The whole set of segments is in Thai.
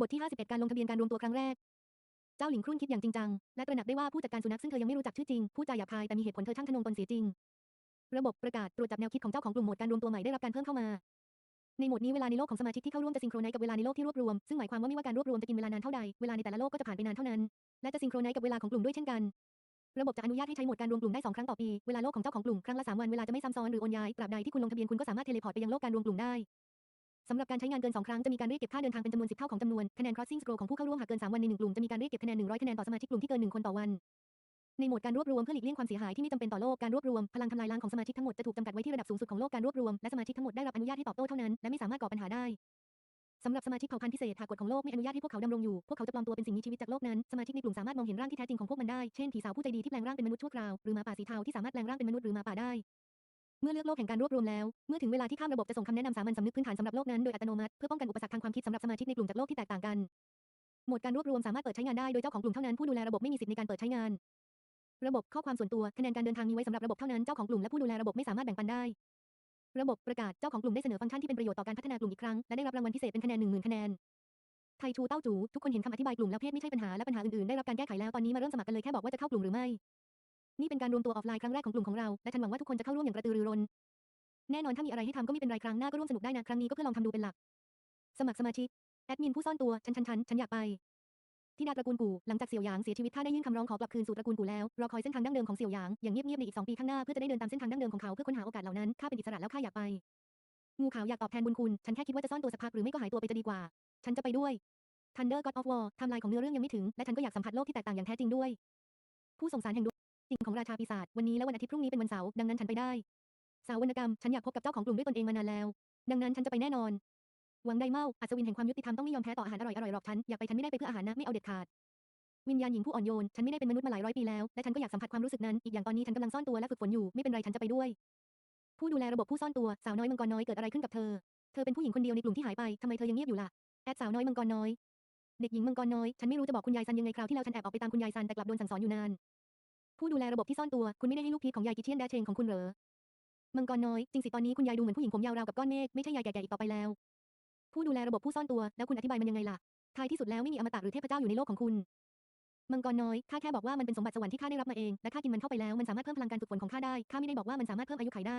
บทที่ 51 การลงทะเบียนการรวมตัวครั้งแรก เจ้าหลิงครุ่นคิดอย่างจริงจัง และตระหนักได้ว่าผู้จัดการสุนัขซึ่งเธอยังไม่รู้จักชื่อจริงพูดจาหยาบคายแต่มีเหตุผลเธอช่างทะนงตนเสียจริง ระบบประกาศตรวจจับแนวคิดของเจ้าของกลุ่มโหมดการรวมตัวใหม่ได้รับการเพิ่มเข้ามา ในโหมดนี้เวลาในโลกของสมาชิกที่เข้าร่วมจะซิงโครไนซ์กับเวลาในโลกที่รวบรวม ซึ่งหมายความว่าไม่ว่าการรวบรวมจะกินเวลานานเท่าใด เวลาในแต่ละโลกก็จะผ่านไปนานเท่านั้น และจะซิงโครไนซ์กับเวลาของกลุ่มด้วยเช่นกัน ระบบจะอนุญาตให้ใช้โหมดการรวมกลุ่มได้สองครั้งต่อปี เวลาโลกของเจ้าของกลุ่มครั้งละสามวัน เวลาจะไม่ซ้ำซ้อนหรือโอนย้าย ตราบใดที่คุณลงทะเบียนคุณก็สามารถเทเลพอร์ตไปยังโลกการรวมกลุ่มได้ สำหรับการใช้งานเกิน 2 ครั้งจะมีการเรียกเก็บค่าเดินทางเป็นจำนวน 10 เท่าของจำนวนคะแนน crossing scroll ของผู้เข้าร่วมหากเกิน 3 วันใน 1 กลุ่มจะมีการเรียกเก็บคะแนน 100 คะแนนต่อสมาชิกกลุ่มที่เกิน 1 คนต่อวัน ในโหมดการรวบรวมเพื่อหลีกเลี่ยงความเสียหายที่ไม่จำเป็นต่อโลกการรวบรวมพลังทำลายล้างของสมาชิกทั้งหมดจะถูกจำกัดไว้ที่ระดับสูงสุดของโลกการรวบรวมและสมาชิกทั้งหมดได้รับอนุญาตให้ตอบโต้เท่านั้นและไม่สามารถก่อปัญหาได้สำหรับสมาชิกเผ่าพันธุ์พิเศษหากกฎของโลกไม่อนุญาตให้พวกเขาดำรงอยู่ พวกเขาจะปลอมตัวเป็นสิ่งมีชีวิตจากโลกนั้น สมาชิกในกลุ่มสามารถมองเห็นร่างที่แท้จริงของพวกมันได้ เช่นผีสาวผู้ใจดีที่แปลงร่างเป็นมนุษย์ชั่วคราว หรือหมาป่าสีเทาที่สามารถแปลงร่างเป็นมนุษย์หรือหมาป่าได้ เมื่อเลือกโลกแห่งการรวบรวมแล้ว เมื่อถึงเวลาที่ข้ามระบบจะส่งคำแนะนำสามัญสำนึกพื้นฐานสำหรับโลกนั้นโดยอัตโนมัติเพื่อป้องกันอุปสรรคทางความคิดสำหรับสมาชิกในกลุ่มจากโลกที่แตกต่างกันโหมดการรวบรวมสามารถเปิดใช้งานได้โดยเจ้าของกลุ่มเท่านั้นผู้ดูแลระบบไม่มีสิทธิ์ในการเปิดใช้งาน ระบบข้อความส่วนตัวคะแนนการเดินทางมีไว้สำหรับระบบเท่านั้นเจ้าของกลุ่มและผู้ดูแลระบบไม่สามารถแบ่งปันได้ ระบบประกาศเจ้าของกลุ่มได้เสนอฟังก์ชันที่เป็นประโยชน์ต่อการพัฒนากลุ่มอีกครั้งและได้รับรางวัลพิเศษเป็นคะแนน10,000คะแนนไทชูเต้าจูทุกคนเห็นคำอธิบายกลุ่มแล้วเพศไม่ใช่ปัญหาและปัญหาอื่นๆได้รับการแก้ไขแล้วตอนนี้มาเริ่มสมัครกันเลยแค่บอกว่าจะเข้ากลุ่มหรือไม่ นี่เป็นการรวมตัวออฟไลน์ครั้งแรกของกลุ่มของเรา และฉันหวังว่าทุกคนจะเข้าร่วมอย่างกระตือรือร้น แน่นอนถ้ามีอะไรให้ทำก็ไม่เป็นไรครั้งหน้าก็ร่วมสนุกได้นะครั้งนี้ก็เพื่อลองทำดูเป็นหลัก สมัครสมาชิก แอดมินผู้ซ่อนตัวฉันฉันฉันฉันอยากไปที่ดาตระกูลกู่หลังจากเสี่ยวหยางเสียชีวิตข้าได้ยื่นคำร้องขอกลับคืนสู่ตระกูลกู่แล้วรอคอยเส้นทางดั้งเดิมของเสี่ยวหยางอย่างเงียบๆในอีกสองปีข้างหน้าเพื่อจะได้เดินตามเส้นทางดั้งเดิมของเขาเพื่อค้นหาโอกาสเหล่านั้นข้าเป็นอิสระแล้วข้าอยากไปงูขาวอยากตอบแทนบุญคุณฉันแค่คิดว่าจะซ่อนตัวสักพักหรือไม่ก็หายตัวไปจะดีกว่า ฉันจะไปด้วย Thunder God of War ไทม์ไลน์ของเนื้อเรื่องยังไม่ถึงและฉันก็อยากสัมผัสโลกที่แตกต่างอย่างแท้จริงด้วย ผู้ส่งสารแห่งดวง จริงของราชาปีศาจวันนี้และวันอาทิตย์พรุ่งนี้เป็นวันเสาร์ดังนั้นฉันไปได้ สาววรรณกรรม ฉันอยากพบกับเจ้าของกลุ่มด้วยตนเองมานานแล้ว ดังนั้นฉันจะไปแน่นอน หวังไดเมาอัศวินแห่งความยุติธรรมต้องไม่ยอมแพ้ต่ออาหารอร่อยๆหรอกฉันอยากไปฉันไม่ได้ไปเพื่ออาหารนะไม่เอาเด็ดขาด วิญญาณหญิงผู้อ่อนโยนฉันไม่ได้เป็นมนุษย์มาหลายร้อยปีแล้วและฉันก็อยากสัมผัสความรู้สึกนั้นอีกอย่างตอนนี้ฉันกำลังซ่อนตัวและฝึกฝนอยู่ไม่เป็นไรฉันจะไปด้วย ผู้ดูแลระบบผู้ซ่อนตัวสาวน้อยมังกรน้อยเกิดอะไรขึ้นกับเธอ เธอเป็นผู้หญิงคนเดียวในกลุ่มที่หายไปทำไมเธอยังเงียบอยู่ล่ะแอดสาวน้อยมังกรน้อยเด็กหญิงมังกรน้อย ฉันไม่รู้จะบอกคุณยายซันยังไงคราวที่แล้วฉันแอบออกไปตามคุณยายซันแต่กลับโดนสั่งสอนอยู่นาน ผู้ดูแลระบบที่ซ่อนตัว คุณไม่ได้ให้ลูกพีชของยายกิเทียนแดเชงของคุณเหรอ มังกรน้อย จริงสิตอนนี้คุณยายดูเหมือนผู้หญิงผมยาวราวกับก้อนเมฆ ไม่ใช่ยายแก่ๆอีกต่อไปแล้ว ผู้ดูแลระบบผู้ซ่อนตัว แล้วคุณอธิบายมันยังไงล่ะ ท้ายที่สุดแล้วไม่มีอมตะหรือเทพเจ้าอยู่ในโลกของคุณ มังกรน้อย ข้าแค่บอกว่ามันเป็นสมบัติสวรรค์ที่ข้าได้รับมาเอง และข้ากินมันเข้าไปแล้ว มันสามารถเพิ่มพลังการฝึกฝนของข้าได้ ข้าไม่ได้บอกว่ามันสามารถเพิ่มอายุขัยได้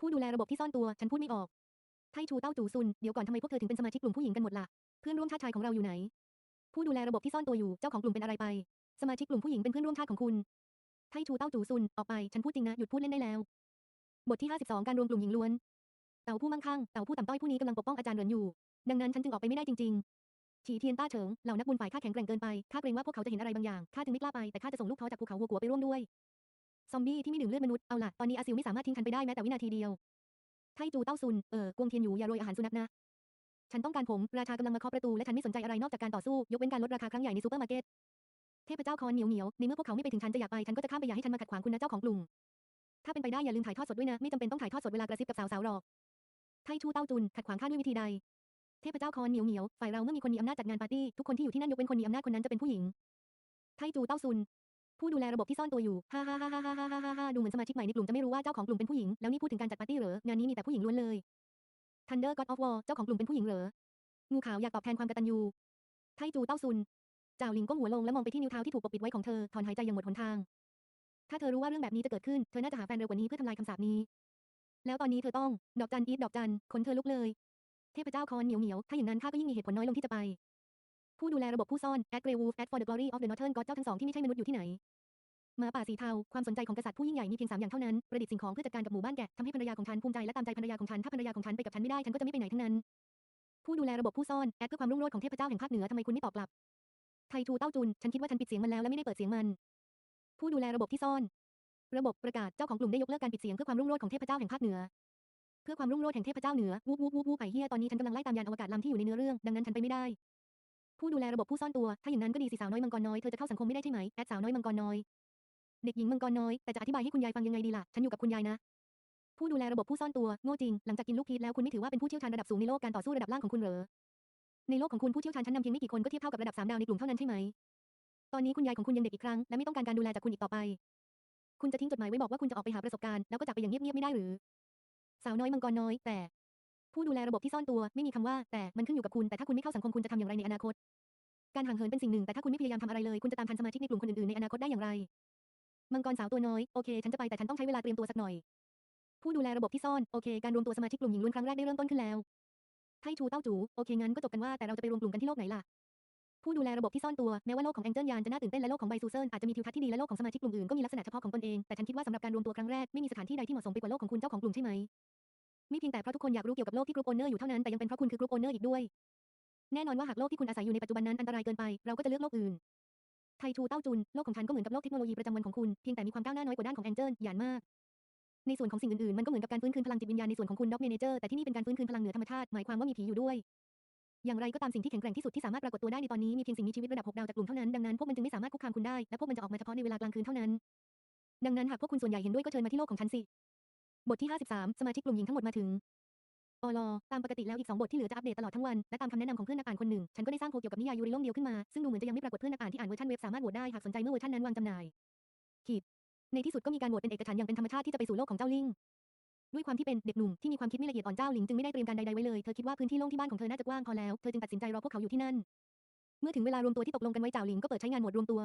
ผู้ดูแลระบบที่ซ่อนตัว ฉันพูดไม่ออก ไทชูเต้าจูซุน เดี๋ยวก่อนทำไมพวกเธอถึงเป็นสมาชิกกลุ่มผู้หญิงกันหมดล่ะ เพื่อนร่วมชาติชายของเราอยู่ไหน ผู้ดูแลระบบที่ซ่อนตัวอยู่ เจ้าของกลุ่มเป็นอะไรไป สมาชิกกลุ่มผู้หญิงเป็นเพื่อนร่วมชาติของคุณ ไทชูเต้าจูซุน ออกไป ฉันพูดจริงนะ หยุดพูดเล่นได้แล้ว บทที่ 52 การรวมกลุ่มหญิงล้วน เต่าผู้มั่งคั่ง เต่าผู้ต่ำต้อยผู้นี้กำลังปกป้องอาจารย์เหรินอยู่ ดังนั้นฉันจึงออกไปไม่ได้จริงๆ ฉีเทียนต้าเฉิง เหล่านักบุญฝ่ายข้าแข็งแกร่งเกินไป ข้าเกรงว่าพวกเขาจะเห็นอะไรบางอย่าง ข้าจึงไม่กล้าไป แต่ข้าจะส่งลูกท้อจากภูเขาวัวกัวไปร่วมด้วย ซอมบี้ที่ไม่ดื่มเลือดมนุษย์ เอาล่ะ ตอนนี้อาซิลไม่สามารถทิ้งฉันไปได้แม้แต่วินาทีเดียว ไทจูเต้าซุน เออกวงเทียนอยู่อย่าโรยอาหารสุนัขนะฉันต้องการผม ราชากำลังมาเคาะประตูและฉันไม่สนใจอะไรนอกจากการต่อสู้ ยกเว้นการลดราคาครั้งใหญ่ในซูเปอร์มาร์เก็ต เทพเจ้าคอนเหนียวเหนียวในเมื่อพวกเขาไม่ไปถึงฉันจะอยากไปฉันก็จะข้ามไปอยากให้ฉันมาขัดขวางคุณนะเจ้าของกลุ่ม ถ้าเป็นไปได้อย่าลืมถ่ายทอดสดด้วยนะไม่จำเป็นต้องถ่ายทอดสดเวลากระซิบกับสาวสาวหรอกไทชูเต้าจุนขัดขวางข้าด้วยวิธีใด เทพเจ้าคอนเหนียวเหนียวฝ่ายเราเมื่อมีคนมีอำนาจจัดงานปาร์ตี้ทุกคนที่อยู่ที่นั่นยกเว้นคนมีอำนาจคนนั้นจะเป็นผู้หญิง ไทจูเต้าซุน ผู้ดูแลระบบที่ซ่อนตัวอยู่ฮ่าฮ่าฮ่าฮ่าฮ่าฮ่าฮ่าดูเหมือนสมาชิกใหม่ในกลุ่มจะไม่รู้ว่าเจ้าของกลุ่มเป็นผู้หญิงแล้วนี่พูดถึงการจัดปาร์ตี้เหรองานนี้มีแต่ผู้หญิงล้วนเลยทันเดอร์ก็อดออฟเจ้าของกลุ่มเป็นผู้หญิงเหรองูขาวอยากตอบแทนความกตัญญูไทจูเต้าซุน จ้าหลิงก้มหัวลงและมองไปที่นิ้วเท้าที่ถูกปกปิดไว้ของเธอ ถอนหายใจอย่างหมดหนทาง ถ้าเธอรู้ว่าเรื่องแบบนี้จะเกิดขึ้น เธอน่าจะหาแฟนเร็วกว่านี้เพื่อทำลายคำสาปนี้ แล้วตอนนี้เธอต้อง ดอกจันอีฟดอกจันขนเธอลุกเลย เทพเจ้าคอนเหนียวเหนียว ถ้าอย่างนั้นข้าก็ยิ่งมีเหตุผลน้อยลงที่จะไป ผู้ดูแลระบบผู้ซ่อน at Grey Wolf at for the glory of the northern god เจ้าทั้งสองที่ไม่ใช่มนุษย์อยู่ที่ไหนหมาป่าสีเทา ความสนใจของกษัตริย์ผู้ยิ่งใหญ่มีเพียงสามอย่างเท่านั้น ประดิษฐ์สิ่งของเพื่อจัดการกับหมู่บ้านแกะทำให้ภรรยาของฉันภูมิใจและตามใจภรรยาของฉัน ถ้าภรรยาของฉันไปกับฉันไม่ได้ ฉันก็จะไม่ไปไหนทั้งนั้น ผู้ดูแลระบบผู้ซ่อน แอดเพื่อความรุ่งโรจน์ของเทพเจ้าแห่งภาคเหนือทำไมคุณไม่ตอบกลับ ไทชูเต้าจุน ฉันคิดว่าฉันปิดเสียงมันแล้วและไม่ได้เปิดเสียงมัน ผู้ดูแลระบบที่ซ่อน ระบบประกาศเจ้าของกลุ่มได้ยกเลิกการปิดเสียงเพื่อความรุ่งโรจน์ของเทพเจ้าแห่งภาคเหนือ เพื่อความรุ่งโรจน์แห่งเทพเจ้าเหนือ วูบวูบวูบวูบไผ่เฮียตอนนี้ฉันกำลังไล่ตามยานอวกาศลำที่อยู่ในเนื้อเรื่อง ดังนั้นฉันไปไม่ได้ ผู้ดูแลระบบผู้ซ่อนตัว ถ้าอย่างนั้นก็ดีสิสาวน้อยมังกรน้อยเธอจะเข้าสังคมไม่ได้ใช่ไหมแอดสาวน้อยมังกรน้อยเด็กหญิงมังกรน้อยแต่จะอธิบายให้คุณยายฟังยังไงดีล่ะฉันอยู่กับคุณยายนะ ผู้ดูแลระบบผู้ซ่อนตัวโง่จริงหลังจากกินลูกพีชแล้วคุณไม่ถือว่าเป็นผู้เชี่ยวชาญระดับสูงในโลกการต่อสู้ระดับล่างของคุณเหรอ ในโลกของคุณผู้เชี่ยวชาญชั้นนำเพียงไม่กี่คนก็เทียบเท่ากับระดับสามดาวในกลุ่มเท่านั้นใช่ไหม ตอนนี้คุณยายของคุณยังเด็กอีกครั้งและไม่ต้องการการดูแลจากคุณอีกต่อไป คุณจะทิ้งจดหมายไว้บอกว่าคุณจะออกไปหาประสบการณ์แล้วก็จากไปอย่างเงียบๆไม่ได้หรือ สาวน้อยมังกรน้อย แต่ ผู้ดูแลระบบที่ซ่อนตัวไม่มีคำว่า แต่มันขึ้นอยู่กับคุณแต่ถ้าคุณไม่เข้าสังคมคุณจะทำอย่างไรในอนาคต การห่างเหินเป็นสิ่งหนึ่งแต่ถ้าคุณไม่พยายามทำอะไรเลย คุณจะตามทันสมาชิกในกลุ่มคนอื่นๆในอนาคตได้อย่างไร มังกรสาวตัวน้อยโอเค ฉันจะไปแต่ฉันต้องใช้เวลาเตรียมตัวสักหน่อย ผู้ดูแลระบบที่ซ่อนโอเค การรวมตัวสมาชิกกลุ่มหญิงล้วนครั้งแรกได้เริ่มต้นขึ้นแล้ว ไทชูเต้าจู โอเคงั้นก็จบกันว่าแต่เราจะไปรวมกลุ่มกันที่โลกไหนล่ะ ผู้ดูแลระบบที่ซ่อนตัว แม้ว่าโลกของแองเจิลยานจะน่าตื่นเต้นและโลกของไบซูเซินอาจจะมีทิวทัศน์ที่ดีและโลกของสมาชิกกลุ่มอื่นก็มีลักษณะเฉพาะของตนเอง แต่ฉันคิดว่าสำหรับการรวมตัวครั้งแรกไม่มีสถานที่ใดที่เหมาะสมไปกว่าโลกของคุณเจ้าของกลุ่มใช่ไหมไม่เพียงแต่เพราะทุกคนอยากรู้เกี่ยวกับโลกที่กรุ๊ปโอนเนอร์อยู่เท่านั้นแต่ยังเป็นเพราะคุณคือกรุ๊ปโอนเนอร์อีกด้วย แน่นอนว่าหากโลกที่คุณอาศัยอยู่ในปัจจุบันนั้นอันตรายเกินไปเราก็จะเลือกโลกอื่นไทชูเต้าจุนโลกของฉันก็เหมือนกับโลกเทคโนโลยีประจำวันของคุณเพียงแต่มีความก้าวหน้าน้อยกว่าด้านของแองเจิลยานมาก ในส่วนของสิ่งอื่นๆ มันก็เหมือนกับการฟื้นคืนพลังจิตวิญญาณในส่วนของคุณด็อกเมเนเจอร์แต่ที่นี่เป็นการฟื้นคืนพลังเหนือธรรมชาติหมายความว่ามีผีอยู่ด้วย อย่างไรก็ตามสิ่งที่แข็งแกร่งที่สุดที่สามารถปรากฏตัวได้ในตอนนี้มีเพียงสิ่งมีชีวิตระดับหกดาวจากกลุ่มเท่านั้นดังนั้นพวกมันจึงไม่สามารถคุกคามคุณได้และพวกมันจะออกมาเฉพาะในเวลากลางคืนเท่านั้น ดังนั้นหากพวกคุณส่วนใหญ่เห็นด้วยก็เชิญมาที่โลกของฉันสิบทที่ 53 สมาชิกกลุ่มหญิงทั้งหมดมาถึงอลอตามปกติแล้วอีก 2 บทที่เหลือจะอัปเดตตลอดทั้งวัน และตามคำแนะนำของเพื่อนนักอ่านคนหนึ่ง ฉันก็ได้สร้างโพเกี่ยวกับนิยายยูริล่มเดียวขึ้นมา ซึ่งดูเหมือนจะยังไม่ปรากฏเพื่อนนักอ่านที่อ่านเวอร์ชันเว็บสามารถโหวตได้หากสนใจเมื่อเวอร์ชันนั้นวางจำหน่ายขีด ในที่สุดก็มีการโหวตเป็นเอกฉันท์อย่างเป็นธรรมชาติที่จะไปสู่โลกของเจ้าลิงด้วยความที่เป็นเด็กหนุ่มที่มีความคิดไม่ละเอียดอ่อนเจ้าหลิงจึงไม่ได้เตรียมการใดๆไว้เลย เธอคิดว่าพื้นที่โล่งที่บ้านของเธอน่าจะกว้างพอแล้ว เธอจึงตัดสินใจรอพวกเขาอยู่ที่นั่น เมื่อถึงเวลารวมตัวที่ตกลงกันไว้เจ้าหลิงก็เปิดใช้งานโหมดรวมตัว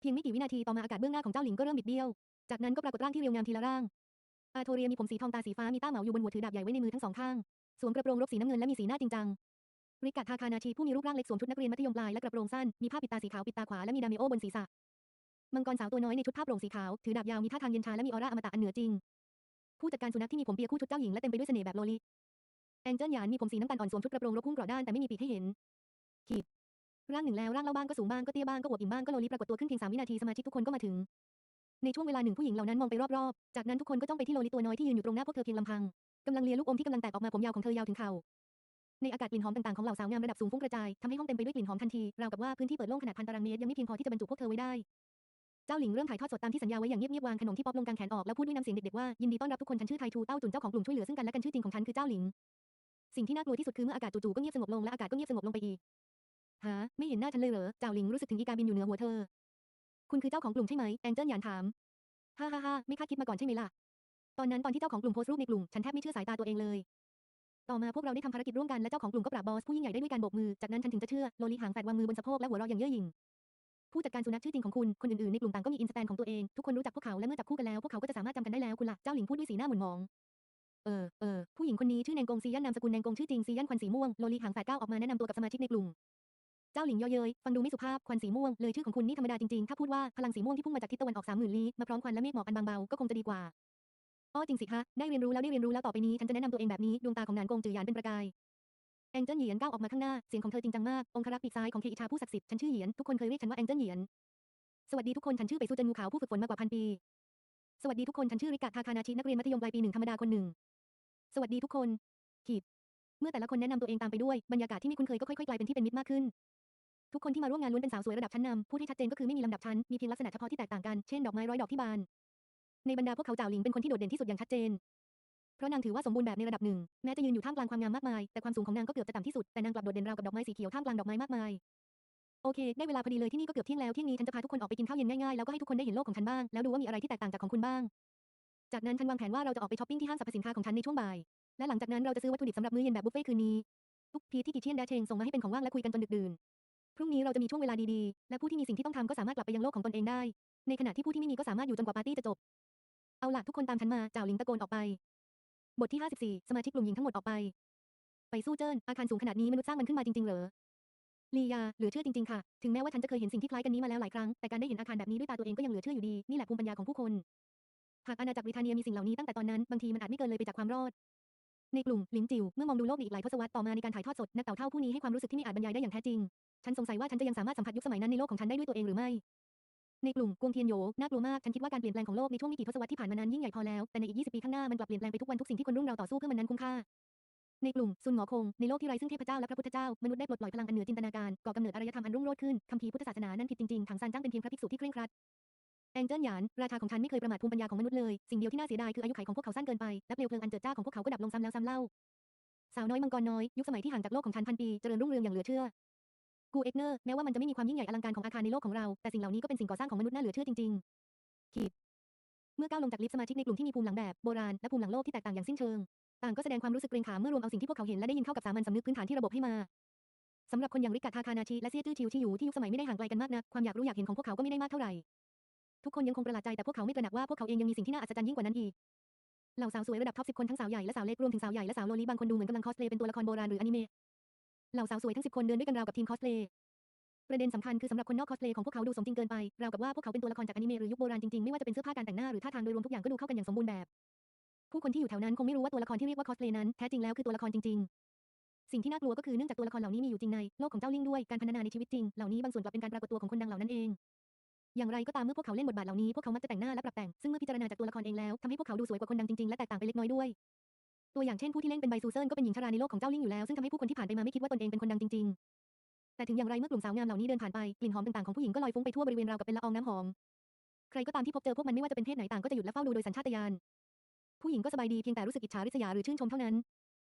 เพียงไม่กี่วินาทีต่อมาอากาศเบื้องหน้าของเจ้าหลิงก็เริ่มบิดเบี้ยว จากนั้นก็ปรากฏร่างที่เรียวงามทีละร่าง อาโทเรียมีผมสีทองตาสีฟ้ามีต้าเหมาอยู่บนหัวถือดาบใหญ่ไว้ในมือทั้งสองข้าง สวมกระโปรงรบสีน้ำเงินและมีสีหน้าจริงจัง ริกาทาคานาชีผู้มีรูปร่างเล็กสวมชุดนักเรียนมัธยมปลายและกระโปรงสั้น มีผ้าปิดตาสีขาวปิดตาขวาและมีดาเมโอบนศีรษะ มังกรสาวตัวน้อยในชุดผ้าโปร่งสีขาวถือดาบยาวมีท่าทางเย็นชาและมีออร่าอมตะอันเหนือจริง ผู้จัดการสุนัขที่มีผมเปียคู่ชุดเจ้าหญิงและเต็มไปด้วยเสน่ห์แบบโลลิแองเจิลหยานมีผมสีน้ำตาลอ่อนสวมชุดกระโปรงรบพุ่งกราะด้านแต่ไม่มีปีกให้เห็นขีดร่างหนึ่งแล้วร่างเล่าบ้างก็สูงบ้างก็เตี้ยบ้างก็อวบอิ่มบ้างก็โลลิปรากฏตัวขึ้นเพียงสามวินาทีสมาชิกทุกคนก็มาถึง ในช่วงเวลาหนึ่งผู้หญิงเหล่านั้นมองไปรอบๆ จากนั้นทุกคนก็จ้องไปที่โลลิตัวน้อยที่ยืนอยู่ตรงหน้าพวกเธอเพียงลำพังกำลังเลียลูกอมที่กำลังแตกออกมาผมยาวของเธอยาวถึงเข่าในอากาศกลิ่นหอมต่างๆของเหล่าสาวงามระดับสูงฟุ้งกระจายทำให้ห้องเต็มไปด้วยกลิ่นหอมทันทีราวกับว่าพื้นที่เปิดโล่งขนาดพันตารางเมตรยังไม่เพียงพอที่จะบรรจุพวกเธอไว้ได้ เจ้าหลิงเริ่มถ่ายทอดสดตามที่สัญญาไว้อย่างเงียบๆวางขนมที่ป๊อปลงกลางแขนออกแล้วพูดด้วยน้ำเสียงเด็กๆว่ายินดีต้อนรับทุกคนฉันชื่อไทชูเต้าจุนเจ้าของกลุ่มช่วยเหลือซึ่งกันและกันชื่อจริงของฉันคือเจ้าหลิง สิ่งที่น่ากลัวที่สุดคือเมื่ออากาศจู่ๆก็เงียบสงบลงและอากาศก็เงียบสงบลงไปอีกฮะไม่เห็นหน้าฉันเลยเหรอเจ้าหลิงรู้สึกถึงอีกาบินอยู่เหนือหัวเธอ คุณคือเจ้าของกลุ่มใช่ไหมแองเจิลหยานถามฮ่าฮ่าฮ่าไม่คาดคิดมาก่อนใช่ไหมล่ะตอนนั้นตอนที่เจ้าของกลุ่มโพสต์รูปในกลุ่มฉันแทบไม่เชื่อสายตาตัวเองเลยต่อมาพวกเราได้ทำภารกิจร่วมกันและเจ้าของกลุ่มก็ปราบบอสผู้ยิ่งใหญ่ได้ด้วยการโบกมือ จากนั้นฉันถึงจะเชื่อ โลลิหางแฝดวางมือบนสะโพกและหัวเราะอย่างเย่อหยิ่ง ผู้จัดการสุนัขชื่อจริงของคุณ คนอื่นๆในกลุ่มต่างก็มีอินสแตนของตัวเอง ทุกคนรู้จักพวกเขาและเมื่อจับคู่กันแล้ว พวกเขาก็จะสามารถจำกันได้แล้วคุณล่ะ เจ้าหลิงพูดด้วยสีหน้าหม่นมอง เออ เออ ผู้หญิงคนนี้ชื่อแนงกงซียันนามสกุลแนงกงชื่อจริงซียันควันสีม่วง โลลิหางแฝดก้าวออกมาแนะนำตัวกับสมาชิกในกลุ่ม เจ้าหลิงเย่อเย้ย ฟังดูไม่สุภาพ ควันสีม่วง เลยชื่อของคุณนี่ธรรมดาจริงๆ ถ้าพูดว่าพลังสีม่วงที่พุ่งมาจากทิศตะวันออกสามหมื่นลี้มาพร้อมควันและเมฆหมอกอันบางเบา ก็คงจะดีกว่าอ้อจริงสิคะ ได้เรียนรู้แล้วได้เรียนรู้แล้วต่อไปนี้ฉันจะแนะนำตัวเองแบบนี้ดวงตาของนานกงจือหยานเป็นประกาย องเจิลเหยียนก้าวออกมาข้างหน้า เสียงของเธอจริงจังมาก องครักษ์ปีกซ้ายของเคอิชาผู้ศักดิ์สิทธิ์ ฉันชื่อเหยียน ทุกคนเคยเรียกฉันว่าแองเจิลเหยียน สวัสดีทุกคน ฉันชื่อไปซูเจินงูขาวผู้ฝึกฝนมากว่าพันปี สวัสดีทุกคน ฉันชื่อริกะทาคานาชินักเรียนมัธยมปลายปีหนึ่งธรรมดาคนหนึ่ง สวัสดีทุกคนขีดเมื่อแต่ละคนแนะนำตัวเองตามไปด้วย บรรยากาศที่ไม่คุ้นเคยก็ค่อยๆกลายเป็นที่เป็นมิตรมากขึ้น ทุกคนที่มาร่วมงานล้วนเป็นสาวสวยระดับชั้นนำพูดให้ชัดเจนก็คือไม่มีลำดับชั้น มีเพียงลักษณะเฉพาะที่แตกต่างกัน เช่นดอกไม้ร้อยดอกที่บาน ในบรรดาพวกเขาเจ้าหลิงเป็นคนที่โดดเด่นที่สุดอย่างชัดเจน เพราะนางถือว่าสมบูรณ์แบบในระดับหนึ่ง แม้จะยืนอยู่ท่ามกลางความงามมากมาย แต่ความสูงของนางก็เกือบจะต่ำที่สุด แต่นางกลับโดดเด่นราวกับดอกไม้สีเขียวท่ามกลางดอกไม้มากมาย โอเค ได้เวลาพอดีเลยที่นี่ก็เกือบเที่ยงแล้ว เที่ยงนี้ฉันจะพาทุกคนออกไปกินข้าวเย็นง่ายๆ แล้วก็ให้ทุกคนได้เห็นโลกของฉันบ้าง แล้วดูว่ามีอะไรที่แตกต่างจากของคุณบ้าง จากนั้นฉันวางแผนว่าเราจะออกไปช้อปปิ้งที่ห้างสรรพสินค้าของฉันในช่วงบ่าย และหลังจากนั้นเราจะซื้อวัตถุดิบสำหรับมื้อเย็นแบบบุฟเฟ่คืนนี้ ทุกพีที่กิเชียนแดชเชงส่งมาให้เป็นของว่างและคุยกันจนดึกดื่น พรุ่งนี้เราจะมีช่วงเวลาดีๆ และผู้ที่มีสิ่งที่ต้องทำก็สามารถกลับไปยังโลกของตนเองได้ ในขณะที่ผู้ที่ไม่มีก็สามารถอยู่จนกว่าปาร์ตี้จะจบ เอาล่ะทุกคนตามฉันมาเจ้าหลิงตะโกนออกไป บทที่ 54 สมาชิกกลุ่มหญิงทั้งหมดออกไป ไปสู้เจิ้น อาคารสูงขนาดนี้มนุษย์สร้างมันขึ้นมาจริงๆ เหรอ ลียา เหลือเชื่อจริงๆ ค่ะ ถึงแม้ว่าฉันจะเคยเห็นสิ่งที่คล้ายกันนี้มาแล้วหลายครั้ง แต่การได้เห็นอาคารแบบนี้ด้วยตาตัวเองก็ยังเหลือเชื่ออยู่ดี นี่แหละภูมิปัญญาของผู้คน หากอาณาจักรบริเทเนียมีสิ่งเหล่านี้ตั้งแต่ตอนนั้น บางทีมันอาจไม่เกินเลยไปจากความรอด ในกลุ่มลินจิว เมื่อมองดูโลกในอีกหลายทศวรรษต่อมาในการถ่ายทอดสด นักเต่าเท่าผู้นี้ให้ความรู้สึกที่ไม่อาจบรรยายได้อย่างแท้จริง ฉันสงสัยว่าฉันจะยังสามารถสัมผัสยุคสมัยนั้นในโลกของฉันได้ด้วยตัวเองหรือไม่ ในกลุ่มกวงเทียนโยน่ากลัวมาก ฉันคิดว่าการเปลี่ยนแปลงของโลกในช่วงไม่กี่ทศวรรษที่ผ่านมานั้นยิ่งใหญ่พอแล้ว แต่ในอีก 20 ปีข้างหน้ามันกลับเปลี่ยนแปลงไปทุกวันทุกสิ่งที่คนรุ่นเราต่อสู้เพื่อมันนั้นคุ้มค่า ในกลุ่มซุนหงอคง ในโลกที่ไร้ซึ่งเทพเจ้าและพระพุทธเจ้ามนุษย์ได้ปลดปล่อยพลังอันเหนือจินตนาการ ก่อกำเนิดอารยธรรมอันรุ่งโรจน์ขึ้น คัมภีร์พุทธศาสนานั้นผิดจริงๆ ถังซานจ้างเป็นเพียงพระภิกษุที่เคร่งครัดแองเจิลหยาน ราชาของฉันไม่เคยประมาทภูมิปัญญาของมนุษย์เลย สิ่งเดียวที่น่าเสียดายคืออายุขัยของพวกเขาสั้นเกินไปและเปลวเพลิงอันเจิดจ้าของพวกเขาก็ดับลงซ้ำแล้วซ้ำเล่า สาวน้อยมังกรน้อย ยุคสมัยที่ห่างจากโลกของฉันพันปี เจริญรุ่งเรืองอย่างเหลือเชื่อ กูเอกเนอร์แม้ว่ามันจะไม่มีความยิ่งใหญ่อลังการของอาคารในโลกของเรา แต่สิ่งเหล่านี้ก็เป็นสิ่งก่อสร้างของมนุษย์น่าเหลือเชื่อจริงๆขีดเมื่อก้าวลงจากลิฟต์สมาชิกในกลุ่มที่มีภูมิหลังแบบโบราณและภูมิหลังโลกที่แตกต่างอย่างสิ้นเชิง ต่างก็แสดงความรู้สึกเกรงขามเมื่อรวมเอาสิ่งที่พวกเขาเห็นและได้ยินเข้ากับสามัญสำนึกพื้นฐานที่ระบบให้มาสำหรับคนอย่างริกาทาคานาชิและเซียจื้อชิวที่อยู่ที่ยุคสมัยไม่ได้ห่างไกลกันมากนักความอยากรู้อยากเห็นของพวกเขาก็ไม่ได้มากเท่าไหร่ทุกคนยังคงประหลาดใจแต่พวกเขาไม่ตระหนักว่าพวกเขาเองยังมีสิ่งที่น่าอัศจรรย์ยิ่งกว่านั้นอีกเหล่าสาวสวยระดับท็อปสิบคนทั้งสาวใหญ่และสาวเล็กรวมถึงสาวใหญ่และสาวโลลีบางคนดูเหมือนกำลังคอสเพลย์เป็นตัวละครโบราณหรืออนิเมะ เหล่าสาวสวยทั้งสิบคนเดินด้วยกันราวกับทีมคอสเพลย์ประเด็นสำคัญคือสำหรับคนนอกคอสเพลย์ของพวกเขาดูสมจริงเกินไปราวกับว่าพวกเขาเป็นตัวละครจากอนิเมะหรือยุคโบราณจริงๆไม่ว่าจะเป็นเสื้อผ้าการแต่งหน้าหรือท่าทางโดยรวมทุกอย่างก็ดูเข้ากันอย่างสมบูรณ์แบบ ผู้คนที่อยู่แถวนั้นคงไม่รู้ว่าตัวละครที่เรียกว่าคอสเพลย์นั้นแท้จริงแล้วคือตัวละครจริง ๆ สิ่งที่น่ากลัวก็คือเนื่องจากตัวละครเหล่านี้มีอยู่จริงในโลกของเจ้าลิงด้วยการพันาในชีวิตจริงเหล่านี้บางส่วนกลับเป็นการปรากฏตัวของคนดังเหล่านั้นเอง อย่างไรก็ตามเมื่อพวกเขาเล่นบทบาทเหล่านี้พวกเขามักจะแต่งหน้าและปรับแต่งซึ่งเมื่อพิจารณาจากตัวละครเองแล้วทำให้พวกเขาดูสวยกว่าคนดังจริงๆและแตกต่างไปเล็กน้อยด้วย ตัวอย่างเช่นผู้ที่เล่นเป็นไบซูเซินก็เป็นหญิงชราในโลกของเจ้าลิงอยู่แล้วซึ่งทำให้ผู้คนที่ผ่านไปมาไม่คิดว่าตนเองเป็นคนดังจริง ๆ แต่ถึงอย่างไรเมื่อกลุ่มสาวงามเหล่านี้เดินผ่านไปกลิ่นหอมต่างๆของผู้หญิงก็ลอยฟุ้งไปทั่วบริเวณราวกับเป็นละอองน้ำหอมใครก็ตามที่พบเจอพวกมันไม่ว่าจะเป็นเพศไหนต่างก็จะหยุดและเฝ้าดูโดยสัญชาตญาณผู้หญิงก็สบายดีเพียงแต่รู้สึกอิจฉาริษยาหรือชื่นชมเท่านั้น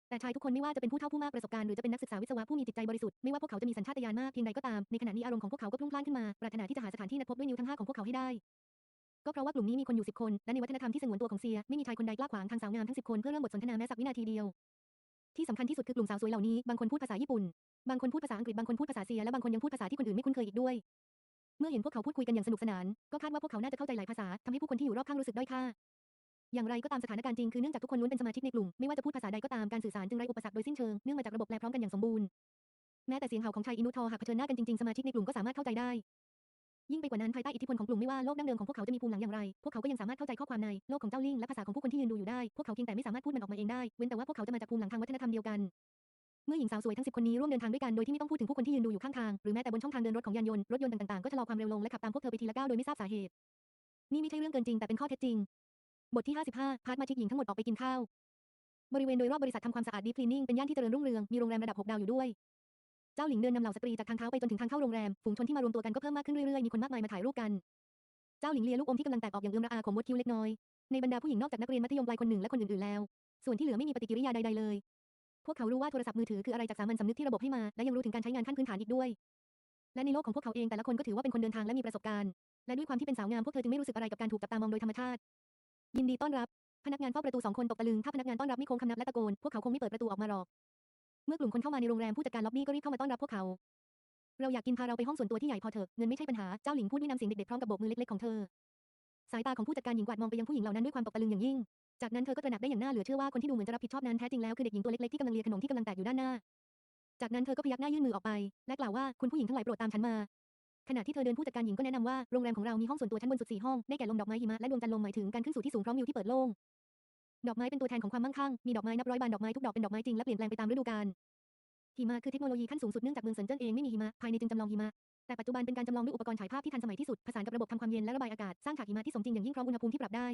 แต่ชายทุกคนไม่ว่าจะเป็นผู้เฒ่าผู้มากประสบการณ์หรือจะเป็นนักศึกษาวิศวะผู้มีจิตใจบริสุทธิ์ไม่ว่าพวกเขาจะมีสัญชาตญาณมากเพียงใดก็ตามในขณะนี้อารมณ์ของพวกเขาก็พลุ่งพล่านขึ้นมาปรารถนาที่จะหาสถานที่นัดพบด้วยนิ้วทั้งห้าของพวกเขาให้ได้ ก็เพราะว่ากลุ่มนี้มีคนอยู่สิบคน และในวัฒนธรรมที่สงวนตัวของเซีย ไม่มีชายคนใดกล้าขวางทางสาวงามทั้งสิบคนเพื่อเริ่มบทสนทนาแม้สักวินาทีเดียว ที่สำคัญที่สุดคือกลุ่มสาวสวยเหล่านี้ บางคนพูดภาษาญี่ปุ่น บางคนพูดภาษาอังกฤษ บางคนพูดภาษาเซีย และบางคนยังพูดภาษาที่คนอื่นไม่คุ้นเคยอีกด้วย เมื่อเห็นพวกเขาพูดคุยกันอย่างสนุกสนาน ก็คาดว่าพวกเขาน่าจะเข้าใจหลายภาษาทำให้ผู้คนที่อยู่รอบข้างรู้สึกด้อยค่า อย่างไรก็ตามสถานการณ์จริงคือเนื่องจากทุกคนล้วนเป็นสมาชิกในกลุ่ม ไม่ว่าจะพูดภาษาใดก็ตามการสื่อสารจึงไร้อุปสรรคโดยสิ้นเชิง เนื่องมาจากระบบแปลพร้อมกันอย่างสมบูรณ์ แม้แต่เสียงเห่าของชายอินุทอหากเผชิญหน้ากันจริงๆสมาชิกในกลุ่มก็สามารถเข้าใจได้ ยิ่งไปกว่านั้นภายใต้อิทธิพลของกลุ่มไม่ว่าโลกดั้งเดิมของพวกเขาจะมีภูมิหลังอย่างไร พวกเขาก็ยังสามารถเข้าใจข้อความในโลกของเจ้าลิงและภาษาของผู้คนที่ยืนดูอยู่ได้ พวกเขาเพียงแต่ไม่สามารถพูดมันออกมาเองได้ เว้นแต่ว่าพวกเขาจะมาจากภูมิหลังทางวัฒนธรรมเดียวกันเมื่อหญิงสาวสวยทั้งสิบคนนี้ร่วมเดินทางด้วยกันโดยที่ไม่ต้องพูดถึงผู้คนที่ยืนดูอยู่ข้างทางหรือแม้แต่บนช่องทางเดินรถของยานยนต์รถยนต์ต่างๆก็ชะลอความเร็วลงและขับตามพวกเธอไปทีละก้าวโดยไม่ทราบสาเหตุ นี่ไม่ใช่เรื่องเกินจริงแต่เป็นข้อเท็จจริง บทที่ 55 พาร์ทมาชิกหญิงทั้งหมดออกไปกินข้าว บริเวณโดยรอบบริษัททำความสะอาดดีคลีนิ่งเป็นย่านที่เจริญรุ่งเรืองมีโรงแรมระดับ 6 ดาวอยู่ด้วย เจ้าหลิงเดินนำเหล่าสตรีจากทางเท้าไปจนถึงทางเข้าโรงแรม ฝูงชนที่มารวมตัวกันก็เพิ่มมากขึ้นเรื่อยๆ มีคนมากมายมาถ่ายรูปกัน เจ้าหลิงเลียลูกอมที่กำลังแตกออกอย่างเอื้อมระอาของมดคิ้วเล็กน้อย ในบรรดาผู้หญิงนอกจากนักเรียนมัธยมปลายคนหนึ่งและคนอื่นๆแล้ว ส่วนที่เหลือไม่มีปฏิกิริยาใดๆเลย พวกเขารู้ว่าโทรศัพท์มือถือคืออะไรจากสามัญสำนึกที่ระบบให้มา และยังรู้ถึงการใช้งานขั้นพื้นฐานอีกด้วย และในโลกของพวกเขาเองแต่ละคนก็ถือว่าเป็นคนเดินทางและมีประสบการณ์ และด้วยความที่เป็นสาวงามพวกเธอจึงไม่รู้สึกอะไรกับการถูกจับตามองโดยธรรมชาติยินดีต้อนรับพนักงานเฝ้าประตูสองคนตกตะลึงถ้าพนักงานต้อนรับไม่โค้งคำนับและตะโกนพวกเขาคงไม่เปิดประตูออกมาหรอก เมื่อกลุ่มคนเข้ามาในโรงแรมผู้จัดการล็อบบี้ก็รีบเข้ามาต้อนรับพวกเขา เราอยากกินพาเราไปห้องส่วนตัวที่ใหญ่พอเถอะ เงินไม่ใช่ปัญหา เจ้าหลิงพูดด้วยน้ำเสียงเด็กๆพร้อมกับโบกมือเล็กๆของเธอ สายตาของผู้จัดการหญิงกวาดมองไปยังผู้หญิงเหล่านั้นด้วยความตกตะลึงอย่างยิ่ง จากนั้นเธอก็ตระหนักได้อย่างน่าเหลือเชื่อว่าคนที่ดูเหมือนจะรับผิดชอบนั้นแท้จริงแล้วคือเด็กหญิงตัวเล็กๆที่กำลังเลียขนมที่กำลังแตกอยู่ด้านหน้า จากนั้นเธอก็พยักหน้ายื่นมือออกไป และกล่าวว่าคุณผู้หญิงทั้งหลายโปรดตามฉันมาขณะที่เธอเดินผู้จัดการหญิงก็แนะนำว่าโรงแรมของเรามีห้องส่วนตัวชั้นบนสุดสี่ห้องได้แก่ลมดอกไม้หิมะและดวงจันทร์ลมหมายถึงการขึ้นสู่ที่สูงพร้อมวิวที่เปิดโล่ง ดอกไม้เป็นตัวแทนของความมั่งคั่ง มีดอกไม้นับร้อยบานดอกไม้ทุกดอกเป็นดอกไม้จริงและเปลี่ยนแปลงไปตามฤดูกาลหิมะคือเทคโนโลยีขั้นสูงสุดเนื่องจากเมืองเซินเจิ้นเองไม่มีหิมะภายในจึงจำลองหิมะแต่ปัจจุบันเป็นการจำลองด้วยอุปกรณ์ฉายภาพที่ทันสมัยที่สุดผสานกับระบบทำความเย็นและระบายอากาศสร้างฉากหิมะที่สมจริงอย่างยิ่งพร้อมอุณหภูมิที่ปรับได้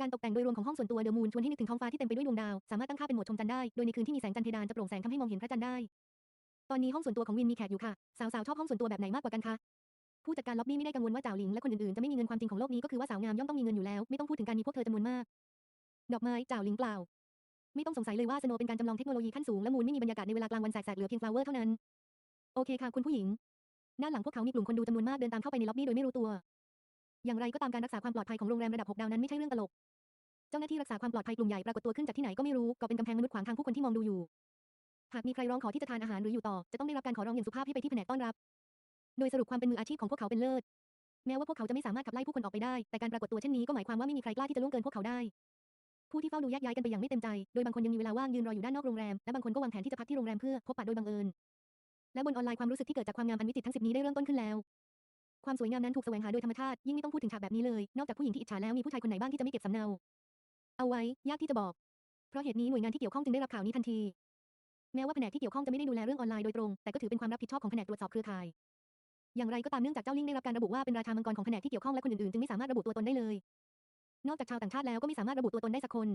การตกแต่งโดยรวมของห้องส่วนตัวเดอะมูนชวนให้นึกถึงท้องฟ้าที่เต็มไปด้วยดวงดาวสามารถตั้งค่าเป็นโหมดชมจันทร์ได้โดยในคืนที่มีแสงจันทร์เพดานจะโปร่งแสงทำให้มองเห็นพระจันทร์ได้ตอนนี้ห้องส่วนตัวของวินมีแขกอยู่ค่ะสาวๆชอบห้องส่วนตัวแบบไหนมากกว่ากันคะผู้จัดการล็อบบี้ไม่ได้กังวลว่าจ่าวหลิงและคนอื่นๆจะไม่มีเงินความจริงของโลกนี้ก็คือว่าสาวงามย่อมต้องมีเงินอยู่แล้ว ไม่ต้องพูดถึงการมีพวกเธอจำนวนมาก ดอกไม้จ่าวลิงเปล่า ไม่ต้องสงสัยเลยว่าสโนเป็นการจำลองเทคโนโลยีขั้นสูงและมูลไม่มีบรรยากาศในเวลากลางวันแสกๆเหลือเพียงฟลาวเวอร์เท่านั้น โอเคค่ะคุณผู้หญิง ด้านหลังพวกเขามีกลุ่มคนดูจำนวนมากเดินตามเข้าไปในล็อบบี้โดยไม่รู้ตัว อย่างไรก็ตามการรักษาความปลอดภัยของโรงแรมระดับ6ดาวนั้นไม่ใช่เรื่องตลก เจ้าหน้าที่รักษาความปลอดภัยกลุ่มใหญ่ปรากฏตัวขึ้นจากที่ไหนก็ไม่รู้ก็เป็นกำแพงมนุษย์ขวางทางผู้คนที่มองดูอยู่ หากมีใครร้องขอที่จะทานอาหารหรืออยู่ต่อ จะต้องได้รับการขอร้องอย่างสุภาพให้ไปที่แผนกต้อนรับ โดยสรุปความเป็นมืออาชีพของพวกเขาเป็นเลิศ แม้ว่าพวกเขาจะไม่สามารถขับไล่ผู้คนออกไปได้ แต่การปรากฏตัวเช่นนี้ก็หมายความว่าไม่มีใครกล้าที่จะล่วงเกินพวกเขาได้ ผู้ที่เฝ้าดูแยกย้ายกันไปอย่างไม่เต็มใจ โดยบางคนยังมีเวลาว่างยืนรออยู่ด้านนอกโรงแรม และบางคนก็วางแผนที่จะพักที่โรงแรมเพื่อพบปะโดยบังเอิญ และบนออนไลน์ความรู้สึกที่เกิดจากความงามอันวิจิตรทั้งสิบนี้ได้เริ่มต้นขึ้นแล้ว ความสวยงามนั้นถูกแสวงหาโดยธรรมชาติ ยิ่งไม่ต้องพูดถึงฉากแบบนี้เลย นอกจากผู้หญิงที่อิจฉาแล้วมีผู้ชายคนไหนบ้างที่จะไม่เก็บสำเนา เอาไว้ ยากที่จะบอก เพราะเหตุนี้หน่วยงานที่เกี่ยวข้องจึงได้รับข่าวนี้ทันที แม้ว่าแผนกที่เกี่ยวข้องจะไม่ได้ดูแลเรื่องออนไลน์โดยตรง แต่ก็ถือเป็นความรับผิดชอบของแผนกตรวจสอบเครือข่าย อย่างไรก็ตามเนื่องจากเจ้าลิงได้รับการระบุว่าเป็นราชามังกรของแผนกที่เกี่ยวข้องและคนอื่นๆจึงไม่สามารถระบุตัวตนได้เลย นอกจากชาวต่างชาติแล้วก็ไม่สามารถระบุตัวตนได้สักคน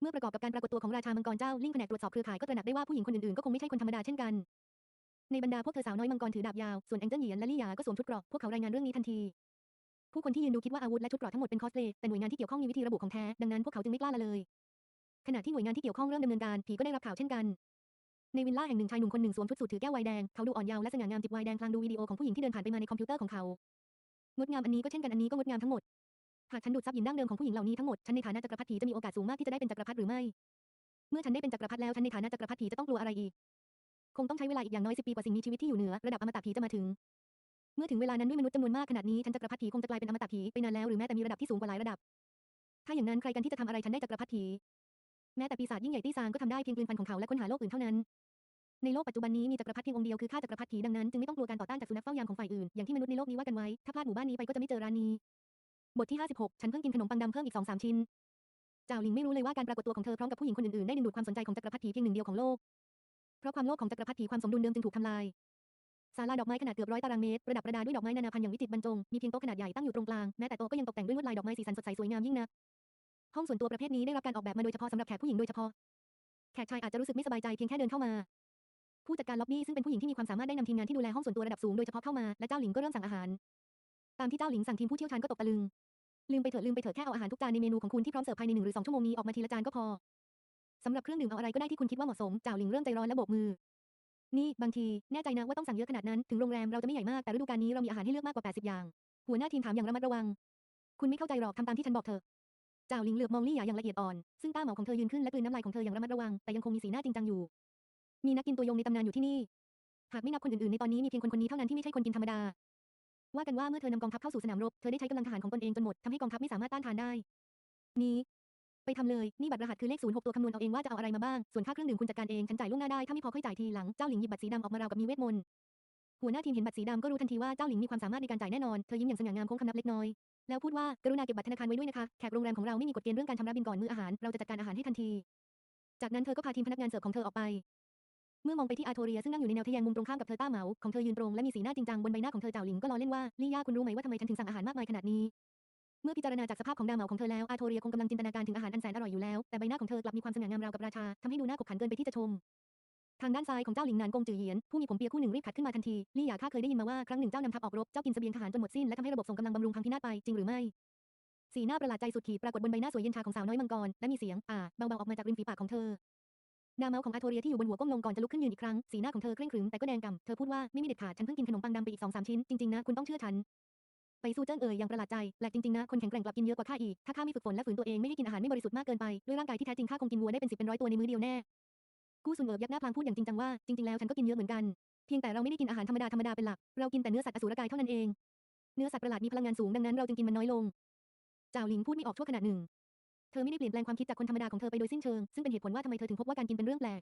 เมื่อประกอบกับการปรากฏตัวของราชามังกรเจ้าลิงแผนกตรวจสอบเครือข่ายก็ตระหนักได้ว่าผู้หญิงคนอื่นๆก็คงไม่ใช่คนธรรมดาเช่นกัน ในบรรดาพวกเธอสาวน้อยมังกรถือดาบยาว ส่วนแองเจิลหยียนและลี่หยาก็สวมชุดเกราะ พวกเขารายงานเรื่องนี้ทันที ผู้คนที่ยืนดูคิดว่าอาวุธและชุดเกราะทั้งหมดเป็นคอสเพลย์ แต่หน่วยงานที่เกี่ยวข้องมีวิธีระบุของแท้ ดังนั้นพวกเขาจึงไม่กล้าละเลย ขณะที่หน่วยงานที่เกี่ยวข้องเริ่มดำเนินการผีก็ได้รับข่าวเช่นกัน ในวิลล่าแห่งหนึ่งชายหนุ่มคนหนึ่งสวมชุดสูทถือแก้วไวน์แดง เขาดูอ่อนเยาว์และสง่างามจิบไวน์แดงพลางดูวิดีโอของผู้หญิงที่เดินผ่านไปมาในคอมพิวเตอร์ของเขางดงามอันนี้ก็เช่นกันอันนี้ก็งดงามทั้งหมด หากฉันดูดซับหยินดั้งเดิมของผู้หญิงเหล่านี้ทั้งหมด ฉันในฐานะจักรพรรดิจะมีโอกาสสูงมากที่จะได้เป็นจักรพรรดิหรือไม่ เมื่อฉันได้เป็นจักรพรรดิแล้วฉันในฐานะจักรพรรดิจะต้องกลัวอะไรอีก คงต้องใช้เวลาอีกอย่างน้อยสิปีกว่าสิ่งมีชีวิตที่อยู่เหนือระดับอมตะผีจะมาถึง เมื่อถึงเวลานั้นด้วยมนุษย์จำนวนมากขนาดนี้ฉันจักรพรรดิคงจะกลายเป็นอมตะผีไปนานแล้วหรือแม้แต่มีระดับที่สูงกว่าหลายระดับ ถ้าอย่างนั้นใครกันที่จะทำอะไรฉันได้จักรพรรดิแม้แต่ปีศาจยิ่งใหญ่ตี้ซางก็ทำได้เพียงกลืนฟันของเขาและค้นหาโลกอื่นเท่านั้นในโลกปัจจุบันนี้มีจักรพรรดิเพียงองค์เดียวคือข้าจักรพรรดิผีดังนั้นจึงไม่ต้องกลัวการต่อต้านจากสุนัขเฝ้ายามของฝ่ายอื่นอย่างที่มนุษย์ในโลกนี้ว่ากันไว้ถ้าพลาดหมู่บ้านนี้ไปก็จะไม่เจอร้านนี้ บทที่ 56 ฉันเพิ่งกินขนมปังดำเพิ่มอีก2-3ชิ้นเจ้าหลิงไม่รู้เลยว่าการปรากฏตัวของเธอพร้อมกับผู้หญิงคนอื่นๆได้ดึงดูดความสนใจของจักรพรรดิผีเพียงหนึ่งเดียวของโลก เพราะความโลภของจักรพรรดิผีความสมดุลเดิมจึงถูกทำลายศาลาดอกไม้ขนาดเกือบร้อยตารางเมตรประดับประดาด้วยดอกไม้นานาพันธุ์อย่างวิจิตรบรรจง มีเพียงโต๊ะขนาดใหญ่ตั้งอยู่ตรงกลาง แม้แต่โต๊ะก็ยังตกแต่งด้วยลวดลายดอกไม้สีสันสดใสสวยงามยิ่งนัก ห้องส่วนตัวประเภทนี้ได้รับการออกแบบมาโดยเฉพาะสำหรับแขกผู้หญิงโดยเฉพาะ แขกชายอาจจะรู้สึกไม่สบายใจเพียงแค่เดินเข้ามา ผู้จัดการล็อบบี้ซึ่งเป็นผู้หญิงที่มีความสามารถได้นำทีมงานที่ดูแลห้องส่วนตัวระดับสูงโดยเฉพาะเข้ามา และเจ้าหลิงก็เริ่มสั่งอาหาร ตามที่เจ้าหลิงสั่งทีมผู้เชี่ยวชาญก็ตกตะลึง ลืมไปเถอะลืมไปเถอะแค่เอาอาหารทุกจานในเมนูของคุณที่พร้อมเสิร์ฟภายในหนึ่งหรือสองชั่วโมงนี้ออกมาทีละจานก็พอสำหรับเครื่องดื่มเอาอะไรก็ได้ที่คุณคิดว่าเหมาะสมเจ้าหลิงเริ่มใจร้อนและโบกมือ นี่บางทีแน่ใจนะว่าต้องสั่งเยอะขนาดนั้นถึงโรงแรมเราจะไม่ใหญ่มากแต่ฤดูกาลนี้เรามีอาหารให้เลือกมากกว่า 80 อย่าง หัวหน้าทีมถามอย่างระมัดระวัง คุณไม่เข้าใจหรอกทำตามที่ฉันบอกเถอะเจ้าหลิงเหลือบมองลี่หยาอย่างละเอียดอ่อนซึ่งตาเหมาของเธอยืนขึ้นและกลืนน้ำลายของเธออย่างระมัดระวังแต่ยังคงมีสีหน้าจริงจังอยู่ มีนักกินตัวยงในตำนานอยู่ที่นี่ หากไม่นับคนอื่นๆในตอนนี้มีเพียงคนคนนี้เท่านั้นที่ไม่ใช่คนกินธรรมดา ว่ากันว่าเมื่อเธอนำกองทัพเข้าสู่สนามรบ เธอได้ใช้กำลังทหารของตนเองจนหมดทำให้กองทัพไม่สามารถต้านทานได้ นี้ ไปทำเลย นี่บัตรรหัสคือเลข 06 ตัวคำนวณเอาเองว่าจะเอาอะไรมาบ้าง ส่วนค่าเครื่องดื่มคุณจัดการเอง ฉันจ่ายล่วงหน้าได้ ถ้าไม่พอค่อยจ่ายทีหลัง เจ้าหลิงหยิบบัตรสีดำออกมาราวกับมีเวทมนต์ หัวหน้าทีมเห็นบัตรสีดำก็รู้ทันทีว่าเจ้าหลิงมีความสามารถในการจ่ายแน่นอน เธอยิ้มอย่างสง่างามโค้งคำนับเล็กน้อย แล้วพูดว่ากรุณาเก็บบัตรธนาคารไว้ด้วยนะคะ แขกโรงแรมของเราไม่มีกฎเกณฑ์เรื่องการชำระบินก่อนมื้ออาหาร เราจะจัดการอาหารให้ทันที จากนั้นเธอก็พาทีมพนักงานเสิร์ฟของเธอออกไป เมื่อมองไปที่อาโทเรียซึ่งนั่งอยู่ในแนวทแยงมุมตรงข้ามกับเธอต้าเหมาของเธอยืนตรงและมีสีหน้าจริงจังบนใบหน้าของเธอเจ้าหลิงก็ล้อเล่นว่าลี่ย่าคุณรู้ไหมว่าทำไมฉันถึงสั่งอาหารมากมายขนาดนี้ เมื่อพิจารณาจากสภาพของดาวเหมาของเธอแล้วอาโทเรียคงกำลังจินตนาการถึงอาหารอันแสนอร่อยอยู่แล้วแต่ใบหน้าของเธอกลับมีความสง่างามราวกับราชาทำให้ดูน่าขบขันเกินไปที่จะชมทางด้านซ้ายของเจ้าหลิงนานกงจือเหยียนผู้มีผมเปียคู่หนึ่งรีบขัดขึ้นมาทันทีลี่หยาข้าเคยได้ยินมาว่าครั้งหนึ่งเจ้านำทัพออกรบเจ้ากินเสบียงทหารจนหมดสิ้นและทำให้ระบบส่งกำลังบำรุงพังพินาศไปจริงหรือไม่สีหน้าประหลาดใจสุดขีดปรากฏบนใบหน้าสวยเย็นชาของสาวน้อยมังกรและมีเสียงอ่าเบาๆออกมาจากริมฝีปากของเธอ ดาเมาของอาโทเรียที่อยู่บนหัวก้มลงก่อนจะลุกขึ้นยืนอีกครั้ง สีหน้าของเธอเคร่งขรึมแต่ก็แดงกำเธอพูดว่าไม่มีเด็ดขาดฉันเพิ่งกินขนมปังดำไปอีกสองสามชิ้น จริงๆนะคุณต้องเชื่อฉันไปสู้เจิ้งเอ่ยอย่างประหลาดใจแปลกจริงๆนะคนแข็งแกร่งกลับกินเยอะกว่าข้าอีกถ้าข้าไม่ฝึกฝนและฝืนตัวเองไม่ให้กินอาหารไม่บริสุทธิ์มากเกินไปด้วยร่างกายที่แท้จริงข้าคงกินวัวได้เป็นสิบเป็นร้อยตัวในมื้อเดียวแน่กู้ซุนเอิบยักหน้าพลางพูดอย่างจริงจังว่าจริงๆแล้วฉันก็กินเยอะเหมือนกันเพียงแต่เราไม่ได้กินอาหารธรรมดาธรรมดาเป็นหลักเรากินแต่เนื้อสัตว์อสูรกายเท่านั้นเองเนื้อสัตว์ประหลาดมีพลังงานสูงดังนั้นเราจึงกินมันน้อยลงเจ้าหลิงพูดไม่ออกชั่วขณะหนึ่ง เธอไม่ได้เปลี่ยนแปลงความคิดจากคนธรรมดาของเธอไปโดยสิ้นเชิง ซึ่งเป็นเหตุผลว่าทำไมเธอถึงพบว่าการกินเป็นเรื่องแปลก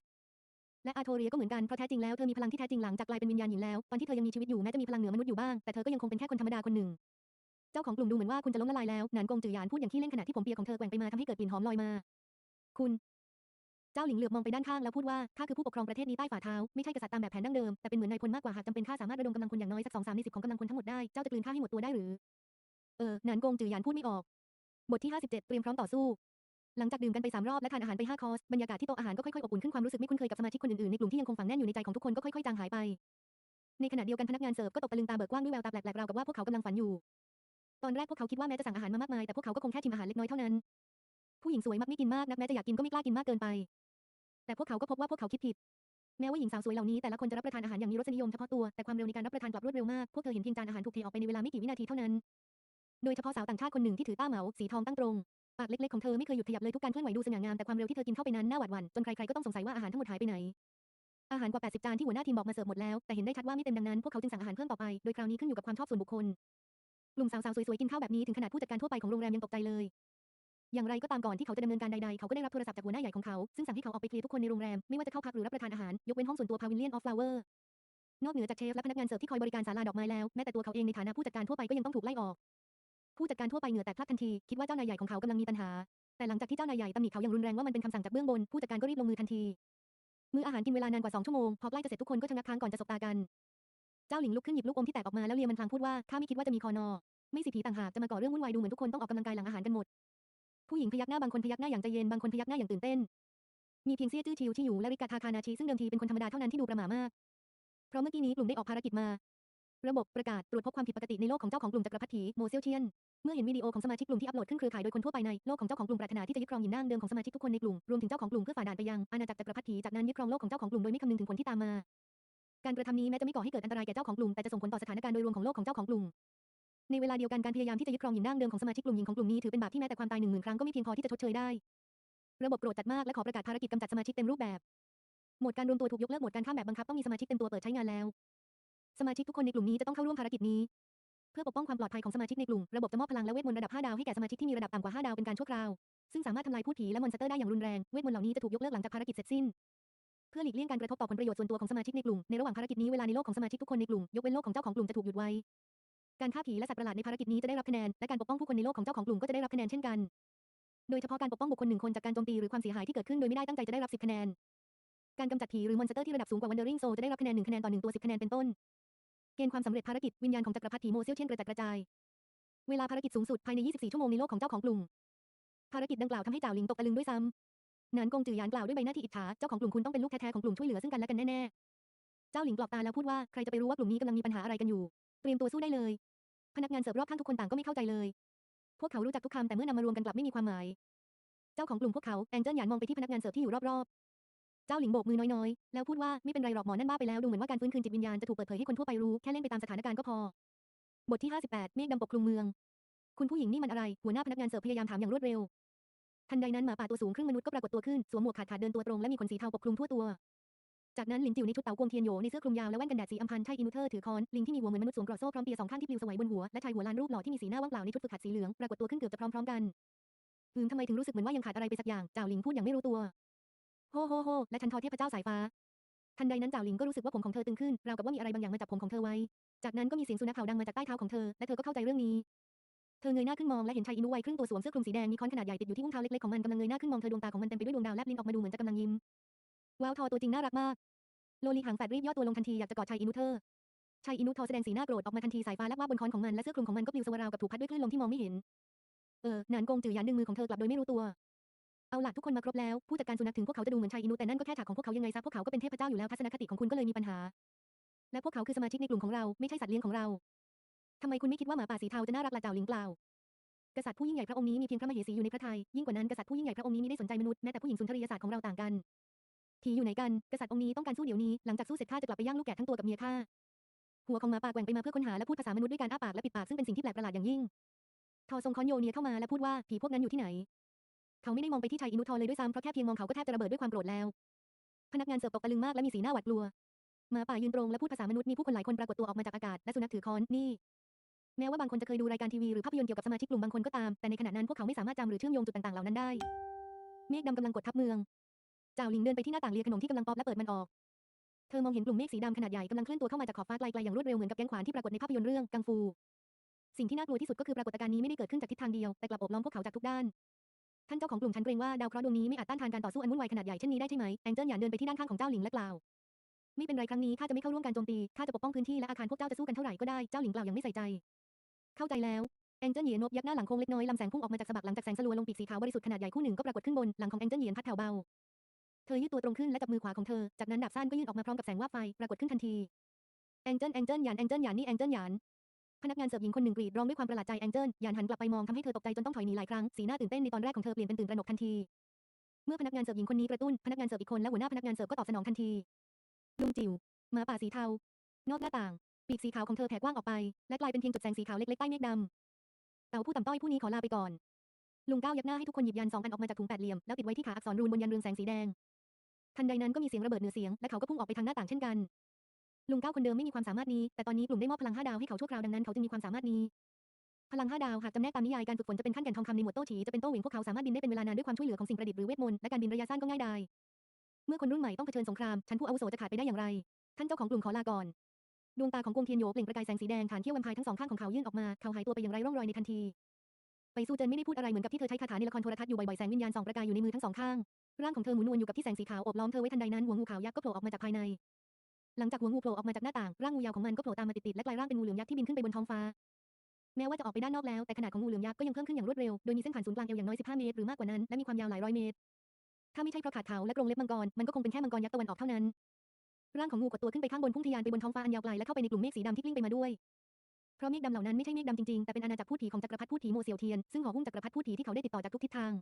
และอาโทเรียก็เหมือนกัน เพราะแท้จริงแล้วเธอมีพลังที่แท้จริงหลังจากกลายเป็นวิญญาณหญิงแล้ว ตอนที่เธอยังมีชีวิตอยู่แม้จะมีพลังเหนือมนุษย์อยู่บ้าง แต่เธอก็ยังคงเป็นแค่คนธรรมดาคนหนึ่ง เจ้าของกลุ่มดูเหมือนว่าคุณจะล้มละลายแล้วหนานกงจือหยานพูดอย่างที่เล่นขณะที่ผมเปียของเธอแกว่งไปมาทำให้เกิดกลิ่นหอมลอยมา คุณ เจ้าหลิงเหลือบมองไปด้านข้างแล้วพูดว่าข้าคือผู้ปกครองประเทศนี้ใต้ฝ่าเท้าไม่ใช่กษัตริย์ตามแบบแผนดั้งเดิมแต่เป็นเหมือนนายพลมากกว่าหากจำเป็นข้าสามารถระดมกำลังคนอย่างน้อยสักสองสามในสิบของกำลังคนทั้งหมดได้เจ้าจะกลืนข้าให้หมดตัวได้หรือเออหนานกงจือหยานพูดไม่ออก บทที่ 57 เตรียมพร้อมต่อสู้ หลังจากดื่มกันไป 3 รอบและทานอาหารไป 5 คอร์ส บรรยากาศที่โต๊ะอาหารก็ค่อยๆอบอุ่นขึ้นความรู้สึกไม่คุ้นเคยกับสมาชิกคนอื่นๆในกลุ่มที่ยังคงฝังแน่นอยู่ในใจของทุกคนก็ค่อยๆจางหายไป ในขณะเดียวกันพนักงานเสิร์ฟก็ตกตะลึงตาเบิกกว้างด้วยแววตาแปลกๆราวกับว่าพวกเขากำลังฝันอยู่ ตอนแรกพวกเขาคิดว่าแม้จะสั่งอาหารมามากมายแต่พวกเขาก็คงแค่ชิมอาหารเล็กน้อยเท่านั้น ผู้หญิงสวยมักไม่กินมากนักแม้จะอยากกินก็ไม่กล้ากินมากเกินไป แต่พวกเขาก็พบว่าพวกเขาคิดผิด แม้ว่าหญิงสาวสวยเหล่านี้แต่ละคนจะรับประทานอาหารอย่างมีรสนิยมเฉพาะตัวแต่ความเร็วในการรับประทานกลับรวดเร็วมากพวกเธอเห็นเพียงจานอาหารถูกเทออกไปในเวลาไม่กี่วินาทีเท่านั้น โดยเฉพาะสาวต่างชาติคนหนึ่งที่ถือต้าเหมาสีทองตั้งตรง ปากเล็กๆของเธอไม่เคยหยุดขยับเลยทุกการเคลื่อนไหวดูสง่างามแต่ความเร็วที่เธอกินเข้าไปนั้นน่าหวาดหวั่นจนใครๆก็ต้องสงสัยว่าอาหารทั้งหมดหายไปไหนอาหารกว่า 80 จานที่หัวหน้าทีมบอกมาเสิร์ฟหมดแล้ว แต่เห็นได้ชัดว่าไม่เต็มดังนั้น พวกเขาจึงสั่งอาหารเพิ่มต่อไป โดยคราวนี้ขึ้นอยู่กับความชอบส่วนบุคคล กลุ่มสาวๆ สวยๆ กินข้าวแบบนี้ถึงขนาดผู้จัดการทั่วไปของโรงแรมยังตกใจเลย อย่างไรก็ตามก่อนที่เขาจะดำเนินการใดๆ เขาก็ได้รับโทรศัพท์จากหัวหน้าใหญ่ของเขา ซึ่งสั่งให้เขาออกไปเคลียร์ทุกคนในโรงแรม ไม่ว่าจะเข้าพักหรือรับประทานอาหาร ยกเว้นห้องส่วนตัวพาวิเลียนออฟฟลาวเวอร์ นอกเหนือจากเชฟและพนักงานเสิร์ฟที่คอยบริการศาลาดอกไม้แล้ว แม้แต่ตัวเขาเองในฐานะผู้จัดการทั่วไปก็ยังต้องถูกไล่ออก ผู้จัดการทั่วไปเหงื่อแตกพลักทันที คิดว่าเจ้านายใหญ่ของเขากำลังมีปัญหา แต่หลังจากที่เจ้านายใหญ่ตำหนิเขาอย่างรุนแรงว่ามันเป็นคำสั่งจากเบื้องบน ผู้จัดการก็รีบลงมือทันที มื้ออาหารกินเวลานานกว่า2ชั่วโมง พอใกล้จะเสร็จทุกคนก็ชะงักค้างก่อนจะสบตากัน เจ้าหลิงลุกขึ้นหยิบลูกอมที่แตกออกมาแล้วเลียมันพลางพูดว่าข้าไม่คิดว่าจะมีคอนอ ไม่สิผีต่างหากจะมาก่อเรื่องวุ่นวายดูเหมือนทุกคนต้องออกกำลังกายหลังอาหารกันหมด ผู้หญิงพยักหน้าบางคนพยักหน้าอย่างใจเย็นบางคนพยักหน้าอย่างตื่นเต้น มีเพียงเซี่ยจื้อชิวที่อยู่และริกาทาคานาชิซึ่งเดิมทีเป็นคนธรรมดาเท่านั้นที่ดูประหม่ามาก เพราะเมื่อกี้นี้กลุ่มได้ออกภารกิจมา ระบบประกาศตรวจพบความผิดปกติในโลกของเจ้าของกลุ่มจักรพรรดิโมเซลเทียน เมื่อเห็นวิดีโอของสมาชิกกลุ่มที่อัปโหลดขึ้นเครือข่ายโดยคนทั่วไปในโลกของเจ้าของกลุ่มปรารถนาที่จะยึดครองหยินนั่งเดิมของสมาชิกทุกคนในกลุ่มรวมถึงเจ้าของกลุ่มเพื่อฝ่าด่านไปยังอาณาจักรจักรพรรดิจากนั้นยึดครองโลกของเจ้าของกลุ่มโดยไม่คำนึงถึงผลที่ตามมา การกระทำนี้แม้จะไม่ก่อให้เกิดอันตรายแก่เจ้าของกลุ่มแต่จะส่งผลต่อสถานการณ์โดยรวมของโลกของเจ้าของกลุ่มในเวลาเดียวกันการพยายามที่จะยึดครองหญิงนั่งเดิมของสมาชิกกลุ่มหญิงของกลุ่มนี้ถือเป็นบาปที่แม้แต่ความตายหนึ่งหมื่นครั้งก็ไม่เพียงพอที่จะชดเชยได้ ระบบโปรดจัดมากและขอประกาศภารกิจกำจัดสมาชิกเต็มรูปแบบ หมดการรวมตัวถูกยกเลิกหมดการข้ามแบบบังคับต้องมีสมาชิกเต็มตัวเปิดใช้งานแล้ว สมาชิกทุกคนในกลุ่มนี้จะต้องเข้าร่วมภารกิจนี้ เพื่อปกป้องความปลอดภัยของสมาชิกในกลุ่ม ระบบจะมอบพลังและเวทมนต์ระดับ 5 ดาวให้แก่สมาชิกที่มีระดับต่ำกว่า 5 ดาวเป็นการชั่วคราว ซึ่งสามารถทำลายพูดผีและมอนสเตอร์ได้อย่างรุนแรง เวทมนต์เหล่านี้จะถูกยกเลิกหลังจากภารกิจเสร็จสิ้น เพื่อหลีกเลี่ยงการกระทบต่อผลประโยชน์ส่วนตัวของสมาชิกในกลุ่ม ในระหว่างภารกิจนี้เวลาในโลกของสมาชิกทุกคนในกลุ่ม ยกเว้นโลกของเจ้าของกลุ่มจะถูกหยุดไว้ การฆ่าผีและสัตว์ประหลาดในภารกิจนี้จะได้รับคะแนน และการปกป้องผู้คนในโลกของเจ้าของกลุ่มก็จะได้รับคะแนนเช่นกัน โดยเฉพาะการปกป้องบุคคลหนึ่งคนจากการโจมตีหรือความเสียหายที่เกิดขึ้นโดยไม่ได้ตั้งใจจะได้รับ10คะแนน การกำจัดผีหรือมอนสเตอร์ที่ระดับสูงกว่า Wandering Soul จะได้รับคะแนน1คะแนนต่อ1ตัว10คะแนนเป็นต้น เกณฑ์ความสำเร็จภารกิจวิญญาณของจักรพรรดิผีโมเซียลเช่นกระจัดกระจาย เวลาภารกิจสูงสุดภายใน 24 ชั่วโมงในโลกของเจ้าของกลุ่ม ภารกิจดังกล่าวทำให้จ่าวหลิงตกตะลึงด้วยซ้ำนานกงจือหยานกล่าวด้วยใบหน้าที่อิจฉาเจ้าของกลุ่มคุณต้องเป็นลูกแท้ๆของกลุ่มช่วยเหลือซึ่งกันและกันแน่ๆ เจ้าหลิงกรอกตาแล้วพูดว่าใครจะไปรู้ว่ากลุ่มนี้กำลังมีปัญหาอะไรกันอยู่ เตรียมตัวสู้ได้เลย พนักงานเสิร์ฟรอบข้างทุกคนต่างก็ไม่เข้าใจเลย พวกเขารู้จักทุกคำแต่เมื่อนำมารวมกันกลับไม่มีความหมาย เจ้าของกลุ่มพวกเขาแองเจิลหยานมองไปที่พนักงานเสิร์ฟที่อยู่รอบๆ เจ้าหลิงโบกมือน้อยๆ แล้วพูดว่าไม่เป็นไรหรอกหมอนั่นบ้าไปแล้วดูเหมือนว่าการฟื้นคืนจิตวิญญาณจะถูกเปิดเผยให้คนทั่วไปรู้แค่เล่นไปตามสถานการณ์ก็พอ บทที่ 58 เมฆดำปกคลุมเมือง คุณผู้หญิงนี่มันอะไร หัวหน้าพนักงานเสิร์ฟพยายามถามอย่างรวดเร็ว ทันใดนั้นหมาป่าตัวสูงครึ่งมนุษย์ก็ปรากฏตัวขึ้น สวมหมวกขาดขาดเดินตัวตรงและมีขนสีเทาปกคลุมทั่วตัว จากนั้นหลินจิ๋วในชุดเต๋ากวงเทียนโยในเสื้อคลุมยาวและแว่นกันแดดสีอัมพันธ์ไทอินูเทอร์ถือคอนลิงที่มีหัวเหมือนมนุษย์สวมกรอบโซ่พร้อมเปียสองข้างที่ปลิวสวยบนหัวและชายหัวล้านรูปหล่อที่มีสีหน้าว่างเปล่าในชุดฝึกหัดสีเหลืองปรากฏตัวขึ้นเกือบจะพร้อมๆกันอืมทำไมถึงรู้สึกเหมือนว่ายังขาดอะไรไปสักอย่างจ่าวหลิงพูดอย่างไม่รู้ตัว โฮโฮโฮและฉันทอเทพเจ้าสายฟ้า ทันใดนั้นจ่าวหลิงก็รู้สึกว่าผมของเธอตึงขึ้นราวกับว่ามีอะไรบางอย่างมาจับผมของเธอไว้ จากนั้นก็มีเสียงสุนัขเห่าดังมาจากใต้เท้าของเธอ และเธอก็เข้าใจเรื่องนี้ เธอเงยหน้าขึ้นมองและเห็นชายอินุวัยครึ่งตัวสวมเสื้อคลุมสีแดงมีค้อนขนาดใหญ่ติดอยู่ที่อุ้งเท้าเล็กๆของมันกำลังเงยหน้าขึ้นมองเธอดวงตาของมันเต็มไปด้วยดวงดาวแลบลิ้นออกมาดูเหมือนจะกำลังยิ้มว้าวทอตัวจริงน่ารักมากโลลีหางแฝดรีบย่อตัวลงทันทีอยากจะกอดชายอินุเธอชายอินุทอแสดงสีหน้าโกรธออกมาทันทีสายฟ้าแลบว่าบบนค้อนของมันและเสื้อคลุมของมันก็ปลิวสวราวกับถูกพัดด้วยคลื่นลมที่มองไม่เห็น เออหนานกงจือยานดึงมือของเธอกลับโดยไม่รู้ตัว เอาล่ะทุกคนมาครบแล้ว ผู้จัดการสุนัขถึงพวกเขาจะดูเหมือนชายอินุแต่นั่นก็แค่ฉากของพวกเขายังไงซะพวกเขาก็เป็นเทพเจ้าอยู่แล้วทัศนคติของคุณก็เลยมีปัญหา และพวกเขาคือสมาชิกในกลุ่มของเราไม่ใช่สัตว์เลี้ยงของเราทำไมคุณไม่คิดว่าหมาป่าสีเทาจะน่ารักละเจ่าลิงเปล่ากษัตริย์ผู้ยิ่งใหญ่พระองค์นี้มีเพียงพระมเหสีอยู่ในพระทัยยิ่งกว่านั้นกษัตริย์ผู้ยิ่งใหญ่พระองค์นี้มิได้สนใจมนุษย์แม้แต่ผู้หญิงสุนทรียศาสตร์ของเราต่างกันผีอยู่ไหนกันกษัตริย์องค์นี้ต้องการสู้เดี๋ยวนี้หลังจากสู้เสร็จข้าจะกลับไปย่างลูกแกะทั้งตัวกับเมียข้าหัวของหมาป่าแกว่งไปมาเพื่อค้นหาและพูดภาษามนุษย์ด้วยการอ้าปากและปิดปากซึ่งเป็นสิ่งที่แปลกประหลาดอย่างยิ่งทอทรงคอนโยเนียเข้ามาและพูดว่าผีพวกนั้นอยู่ที่ไหน เขาไม่ได้มองไปที่ชายอินุทอเลยด้วยซ้ำเพราะแค่เพียงมองเขาก็แทบจะระเบิดด้วยความโกรธแล้ว พนักงานเสิร์ฟตกตะลึงมากและมีสีหน้าหวาดกลัวหมาป่ายืนตรงและพูดภาษามนุษย์มีผู้คนหลายคนปรากฏตัวออกมาจากอากาศและสุนัขถือค้อนนี่แม้ว่าบางคนจะเคยดูรายการทีวีหรือภาพยนตร์เกี่ยวกับสมาชิกกลุ่มบางคนก็ตาม แต่ในขณะนั้นพวกเขาไม่สามารถจำหรือเชื่อมโยงจุดต่างๆเหล่านั้นได้ เมฆดำกำลังกดทับเมืองจ่าวหลิงเดินไปที่หน้าต่างเลียขนมที่กำลังป๊อปและเปิดมันออก เธอมองเห็นกลุ่มเมฆสีดำขนาดใหญ่กำลังเคลื่อนตัวเข้ามาจากขอบฟ้าไกลๆอย่างรวดเร็วเหมือนกับแก๊งขวานที่ปรากฏในภาพยนตร์เรื่องกังฟู สิ่งที่น่ากลัวที่สุดก็คือปรากฏการณ์นี้ไม่ได้เกิดขึ้นจากทิศทางเดียวแต่กลับอบล้อมพวกเขาจากทุกด้าน ท่านเจ้าของกลุ่มฉันเกรงว่าดาวเคราะห์ดวงนี้ไม่อาจต้านทานการต่อสู้อันวุ่นวายขนาดใหญ่เช่นนี้ได้ใช่ไหมแองเจิลหยานเดินไปที่ด้านข้างของเจ้าหลิงและกล่าวไม่เป็นไรครั้งนี้ข้าจะไม่เข้าร่วมการโจมตีข้าจะปกป้องพื้นที่และอาคารพวกเจ้าจะสู้กันเท่าไหร่ก็ได้เจ้าหลิงกล่าวอย่างไม่ใส่ใจ เข้าใจแล้วแองเจิลเหยียนนบยักหน้าหลังโค้งเล็กน้อยลำแสงพุ่งออกมาจากสะบักหลังจากแสงสลัวลงปีกสีขาวบริสุทธิ์ขนาดใหญ่คู่หนึ่งก็ปรากฏขึ้นบนหลังของแองเจิลเหยียนพัดแผ่วเบาเธอยืดตัวตรงขึ้นและจับมือขวาของเธอจากนั้นดาบสั้นก็ยื่นออกมาพร้อมกับแสงวาบไฟปรากฏขึ้นทันทีแองเจิลแองเจิลหยานแองเจิลหยานนี่แองเจิลหยาน พนักงานเสิร์ฟหญิงคนหนึ่งกรีดร้องด้วยความประหลาดใจแองเจิลยานหันกลับไปมองทำให้เธอตกใจจนต้องถอยหนีหลายครั้ง สีหน้าตื่นเต้นในตอนแรกของเธอเปลี่ยนเป็นตื่นตระหนกทันที เมื่อพนักงานเสิร์ฟหญิงคนนี้กระตุ้น พนักงานเสิร์ฟอีกคนและหัวหน้าพนักงานเสิร์ฟก็ตอบสนองทันที ลุงจิ๋วหมาป่าสีเทา นอกหน้าต่าง ปีกสีขาวของเธอแผ่กว้างออกไป และกลายเป็นเพียงจุดแสงสีขาวเล็กๆใต้เมฆดำเต่าผู้ต่ำต้อยผู้นี้ขอลาไปก่อน ลุงก้าวยักหน้าให้ทุกคนหยิบยันสองอันออกมาจากถุงแปดเหลี่ยมแล้วติดไว้ที่ขาอักษรรูนบนยันเรืองแสงสีแดงทันใดนั้นก็มีเสียงระเบิดเหนือเสียงและเขาก็พุ่งออกไปทางหน้าต่างเช่นกัน ลุงเก้าคนเดิมไม่มีความสามารถนี้ แต่ตอนนี้กลุ่มได้มอบพลังห้าดาวให้เขาชั่วคราวดังนั้นเขาจึงมีความสามารถนี้ พลังห้าดาวหากจำแนกตามนิยายการฝึกฝนจะเป็นขั้นแก่นทองคำในหมวดโต้ฉีจะเป็นโต้หวงพวกเขาสามารถบินได้เป็นเวลานานด้วยความช่วยเหลือของสิ่งประดิษฐ์หรือเวทมนต์และการบินระยะสั้นก็ง่ายดายเมื่อคนรุ่นใหม่ต้องเผชิญสงครามชั้นผู้อาวุโสจะขาดไปได้อย่างไร ท่านเจ้าของกลุ่มขอลาก่อนดวงตาของกวงเทียนโยเปล่งประกายแสงสีแดงฐานเขี้ยวแวมไพร์ทั้งสองข้างของเขายื่นออกมาเขาหายตัวไปอย่างไร้ร่องรอยในทันทีไปสู้เจินไม่ได้พูดอะไรเหมือนกับที่เธอใช้คาถาในละครโทรทัศน์อยู่บ่อยๆแสงวิญญาณสองประกายอยู่ในมือทั้งสองข้างร่างของเธอหมุนวนอยู่กับที่แสงสีขาวอบล้อมเธอไว้ทันใดนั้นหัวงูขาวยักษ์ก็โผล่ออกมาจากภายใน หลังจากหัวงูโผล่ออกมาจากหน้าต่าง ร่างงูยาวของมันก็โผล่ตามมาติดๆ และกลายร่างเป็นงูเหลือมยักษ์ที่บินขึ้นไปบนท้องฟ้า แม้ว่าจะออกไปด้านนอกแล้ว แต่ขนาดของงูเหลือมยักษ์ก็ยังเพิ่มขึ้นอย่างรวดเร็ว โดยมีเส้นผ่านศูนย์กลางเอวอย่างน้อย 15 เมตร หรือมากกว่านั้น และมีความยาวหลายร้อยเมตร ถ้าไม่ใช่เพราะขาดเขาและกรงเล็บมังกร มันก็คงเป็นแค่มังกรยักษ์ตะวันออกเท่านั้น ร่างของงูกดตัวขึ้นไปข้างบนพุ่งทะยานไปบนท้องฟ้าอันยาวไกลและเข้าไปในกลุ่มเมฆสีดำที่กลิ้งไปมาด้วยเพราะเมฆดำเหล่านั้นไม่ใช่เมฆดำจริงๆ แต่เป็นอาณาจักรพูดผีของจักรพรรดิพูดผีโมเซียวเทียน ซึ่งห่อหุ้มจักรพรรดิพูดผีที่เขาได้ติดต่อจากทุกทิศทาง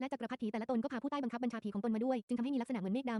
และจักรพรรดิผีแต่ละตนก็พาผู้ใต้บังคับบัญชาผีของตนมาด้วย จึงทำให้มีลักษณะเหมือนเมฆด